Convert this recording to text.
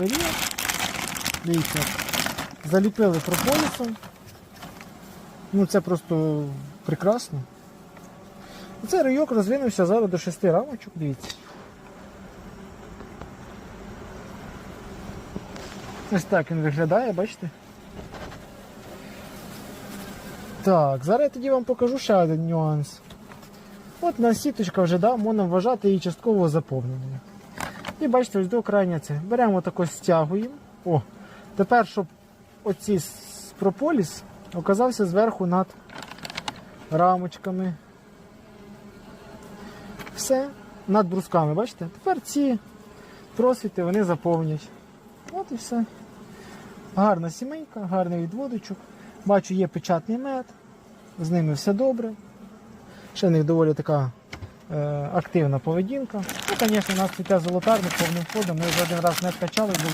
період. Дивіться, заліпили прополісом. Ну це просто прекрасно. Цей райок розвинувся зараз до 6 рамочок, дивіться. Ось так він виглядає, бачите? Так, зараз я тоді вам покажу ще один нюанс. От на сіточка вже да, можна вважати її частково заповненою. І бачите, ось до крайня це. Беремо тако стягуємо. О, тепер, щоб оці прополіс оказався зверху над рамочками. Все, над брусками, бачите? Тепер ці просвіти вони заповнять. От і все. Гарна сімейка, гарний відводочок. Бачу, є печатний мед, з ними все добре. Ще в них доволі така активна поведінка. Ну, звісно, у нас цвіте золотарник повним ходом. Ми вже один раз не качали, бо